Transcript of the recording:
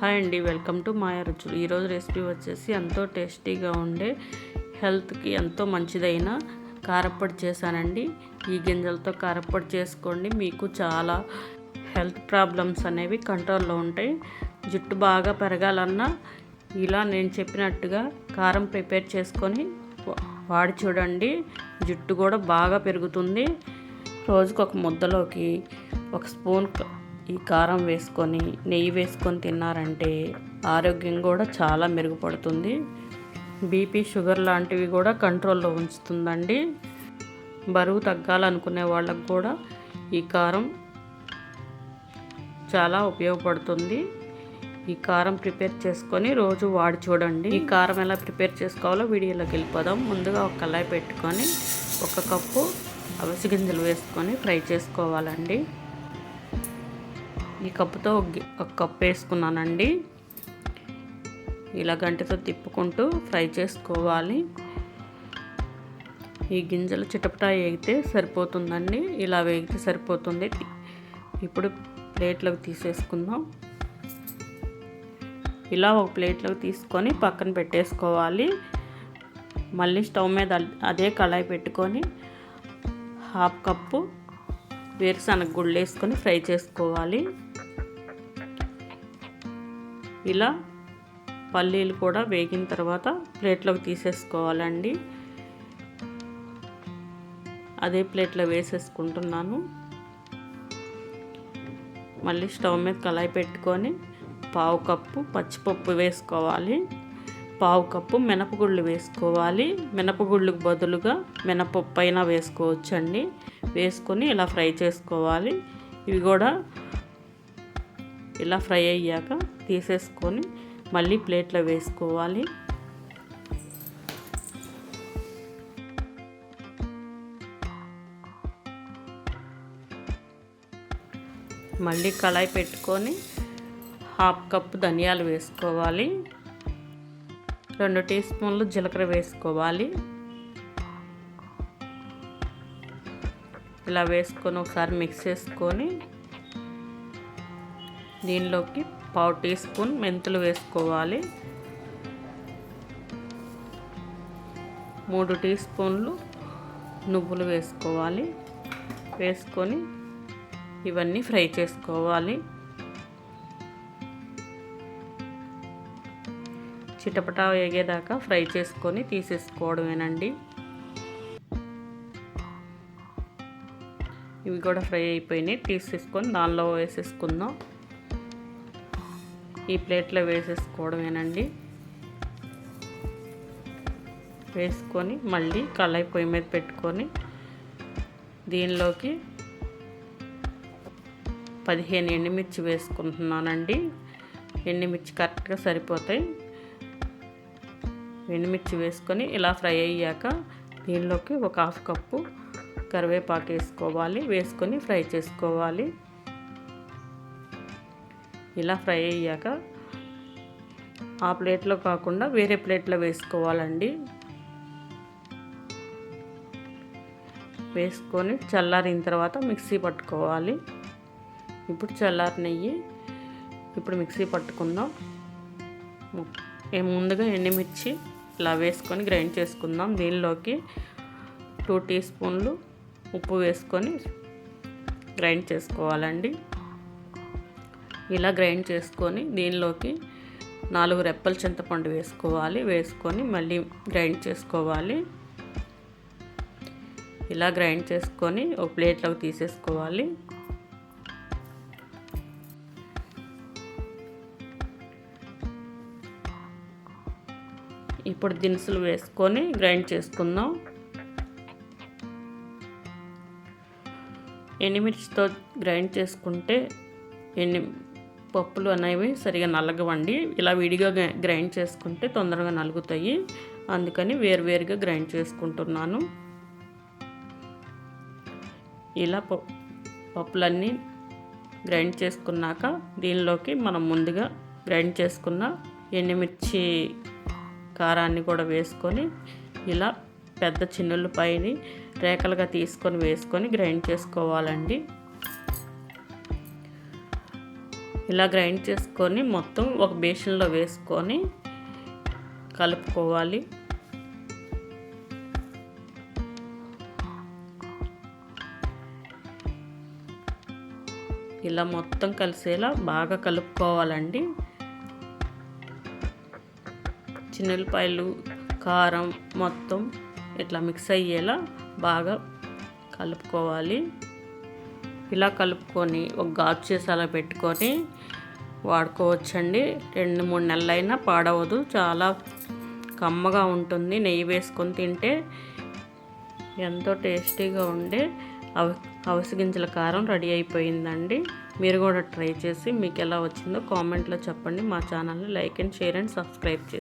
Hi అండి welcome to మాయా రుచులు. ఈరోజు రెసిపీ వచ్చేసి ఎంతో టేస్టీగా ఉండే హెల్త్కి ఎంతో మంచిదైన కారప్పొడి చేశానండి. ఈ గింజలతో కారప్పొడి చేసుకోండి మీకు చాలా హెల్త్ ప్రాబ్లమ్స్ అనేవి కంట్రోల్లో ఉంటాయి. జుట్టు బాగా పెరగాలన్నా ఇలా నేను చెప్పినట్టుగా కారం ప్రిపేర్ చేసుకొని వాడి చూడండి జుట్టు కూడా బాగా పెరుగుతుంది. రోజుకు ఒక ముద్దలోకి ఒక స్పూన్ ఈ కారం వేసుకొని నెయ్యి వేసుకొని తిన్నారంటే ఆరోగ్యం కూడా చాలా మెరుగుపడుతుంది. బీపీ షుగర్ లాంటివి కూడా కంట్రోల్లో ఉంచుతుందండి. బరువు తగ్గాలనుకునే వాళ్ళకు కూడా ఈ కారం చాలా ఉపయోగపడుతుంది. ఈ కారం ప్రిపేర్ చేసుకొని రోజు వాడి చూడండి. ఈ కారం ఎలా ప్రిపేర్ చేసుకోవాలో వీడియోలోకి వెళ్ళిపోదాం. ముందుగా ఒక కళాయి పెట్టుకొని ఒక కప్పు అవిసి గింజలు వేసుకొని ఫ్రై చేసుకోవాలండి. ఈ కప్పుతో ఒక గి- ఒక కప్పు వేసుకున్నానండి. ఇలా గంటతో తిప్పుకుంటూ ఫ్రై చేసుకోవాలి. ఈ గింజలు చిటపటా వేగితే సరిపోతుందండి. ఇలా వేగితే సరిపోతుంది. ఇప్పుడు ప్లేట్లోకి తీసేసుకుందాం. ఇలా ఒక ప్లేట్లోకి తీసుకొని పక్కన పెట్టేసుకోవాలి. మళ్ళీ స్టవ్ మీద అదే కళాయి పెట్టుకొని హాఫ్ కప్పు వేరుశనగ గుళ్ళు వేసుకొని ఫ్రై చేసుకోవాలి. ఇలా పల్లీలు కూడా వేగిన తర్వాత ప్లేట్లోకి తీసేసుకోవాలండి. అదే ప్లేట్లో వేసేసుకుంటున్నాను. మళ్ళీ స్టవ్ మీద కళాయి పెట్టుకొని పావు కప్పు పచ్చిపప్పు వేసుకోవాలి. పావు కప్పు మినపగుళ్ళు వేసుకోవాలి. మినపగుళ్ళకు బదులుగా మినపప్పు అయినా వేసుకోవచ్చండి. వేసుకొని ఇలా ఫ్రై చేసుకోవాలి. ఇవి కూడా ఇలా ఫ్రై అయ్యాక తీసేసుకొని మళ్ళీ ప్లేట్లో వేసుకోవాలి. మళ్ళీ కళాయి పెట్టుకొని హాఫ్ కప్ ధనియాలు వేసుకోవాలి. రెండు టీ స్పూన్లు జీలకర్ర వేసుకోవాలి. ఇలా వేసుకొని ఒకసారి మిక్స్ చేసుకొని దీనిలోకి పావు టీ స్పూన్ మెంతులు వేసుకోవాలి. మూడు టీ స్పూన్లు నువ్వులు వేసుకోవాలి. వేసుకొని ఇవన్నీ ఫ్రై చేసుకోవాలి. చిటపటా వేగేదాకా ఫ్రై చేసుకొని తీసేసుకోవడమేనండి. ఇవి కూడా ఫ్రై అయిపోయినాయి. తీసేసుకొని దానిలో వేసేసుకుందాం. ఈ ప్లేట్లో వేసేసుకోవడమేనండి. వేసుకొని మళ్ళీ కళాయి పొయ్యి మీద పెట్టుకొని దీనిలోకి పదిహేను ఎండుమిర్చి వేసుకుంటున్నానండి. ఎండుమిర్చి కరెక్ట్గా సరిపోతాయి. ఎండుమిర్చి వేసుకొని ఇలా ఫ్రై అయ్యాక దీనిలోకి ఒక హాఫ్ కప్పు కరివేపాకు వేసుకోవాలి. వేసుకొని ఫ్రై చేసుకోవాలి. ఇలా ఫ్రై అయ్యాక ఆ ప్లేట్లో కాకుండా వేరే ప్లేట్లో వేసుకోవాలండి. వేసుకొని చల్లారిన తర్వాత మిక్సీ పట్టుకోవాలి. ఇప్పుడు చల్లారి నెయ్యి ఇప్పుడు మిక్సీ పట్టుకుందాం. ముందుగా ఎండుమిర్చి ఇలా వేసుకొని గ్రైండ్ చేసుకుందాం. దీనిలోకి టూ టీ స్పూన్లు ఉప్పు వేసుకొని గ్రైండ్ చేసుకోవాలండి. ఇలా గ్రైండ్ చేసుకొని దీనిలోకి నాలుగు రెప్పల చింతపండు వేసుకోవాలి. వేసుకొని మళ్ళీ గ్రైండ్ చేసుకోవాలి. ఇలా గ్రైండ్ చేసుకొని ఒక ప్లేట్లోకి తీసేసుకోవాలి. ఇప్పుడు దినుసులు వేసుకొని గ్రైండ్ చేసుకుందాం. ఎనిమిర్చితో గ్రైండ్ చేసుకుంటే ఎన్ని పప్పులు అనేవి సరిగా నలగవండి. ఇలా విడిగా గ్రైండ్ చేసుకుంటే తొందరగా నలుగుతాయి. అందుకని వేరువేరుగా గ్రైండ్ చేసుకుంటున్నాను. ఇలా పప్పులన్నీ గ్రైండ్ చేసుకున్నాక దీనిలోకి మనం ముందుగా గ్రైండ్ చేసుకున్న ఎండుమిర్చి కారాన్ని కూడా వేసుకొని ఇలా పెద్ద చిన్నులపైని రేఖలుగా తీసుకొని వేసుకొని గ్రైండ్ చేసుకోవాలండి. ఇలా గ్రైండ్ చేసుకొని మొత్తం ఒక బేషన్లో వేసుకొని కలుపుకోవాలి. ఇలా మొత్తం కలిసేలా బాగా కలుపుకోవాలండి. చిన్నెల్లిపాయలు కారం మొత్తం ఇట్లా మిక్స్ అయ్యేలా బాగా కలుపుకోవాలి. ఇలా కలుపుకొని ఒక గాజు చేసి అలా పెట్టుకొని వాడుకోవచ్చండి. రెండు మూడు నెలలైనా పాడవదు. చాలా కమ్మగా ఉంటుంది. నెయ్యి వేసుకొని తింటే ఎంతో టేస్టీగా ఉండే అవ అవిసె గింజల కారం రెడీ అయిపోయిందండి. మీరు కూడా ట్రై చేసి మీకు ఎలా వచ్చిందో కామెంట్లో చెప్పండి. మా ఛానల్ని like and share and subscribe చేసి